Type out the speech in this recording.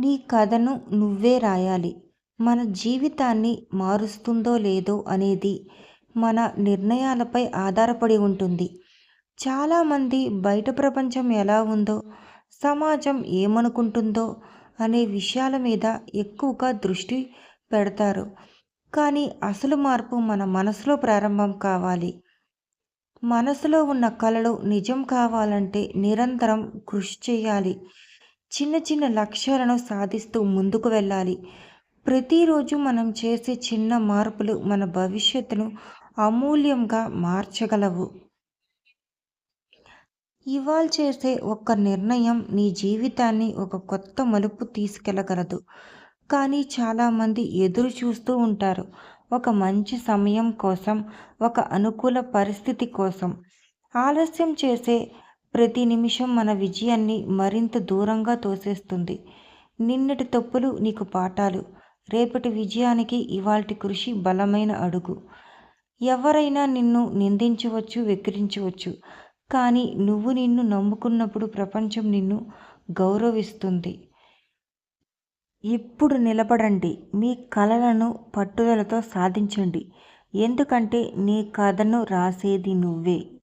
నీ కథను నువ్వే రాయాలి. మన జీవితాన్ని మారుస్తుందో లేదో అనేది మన నిర్ణయాలపై ఆధారపడి ఉంటుంది. చాలామంది బయట ప్రపంచం ఎలా ఉందో సమాజం ఏమనుకుంటుందో అనే విషయాల మీద ఎక్కువగా దృష్టి పెడతారు. కానీ అసలు మార్పు మన మనసులో ప్రారంభం కావాలి. మనసులో ఉన్న కళలు నిజం కావాలంటే నిరంతరం కృషి చేయాలి. చిన్న చిన్న లక్ష్యాలను సాధిస్తూ ముందుకు వెళ్ళాలి. ప్రతిరోజు మనం చేసే చిన్న మార్పులు మన భవిష్యత్తును అమూల్యంగా మార్చగలవు. ఇవాళ చేసే ఒక్క నిర్ణయం నీ జీవితాన్ని ఒక కొత్త మలుపు తీసుకెళ్ళగలదు కానీ చాలామంది ఎదురు చూస్తూ ఉంటారు. ఒక మంచి సమయం కోసం ఒక అనుకూల పరిస్థితి కోసం. ఆలస్యం చేసే ప్రతి నిమిషం మన విజయాన్ని మరింత దూరంగా తోసేస్తుంది. నిన్నటి తప్పులు నీకు పాఠాలు. రేపటి విజయానికి ఇవాల్టి కృషి బలమైన అడుగు. ఎవరైనా నిన్ను నిందించవచ్చు వెక్కిరించవచ్చు. కానీ నువ్వు నిన్ను నమ్ముకున్నప్పుడు ప్రపంచం నిన్ను గౌరవిస్తుంది. ఇప్పుడు నిలబడండి. మీ కలలను పట్టుదలతో సాధించండి. ఎందుకంటే నీ కథను రాసేది నువ్వే.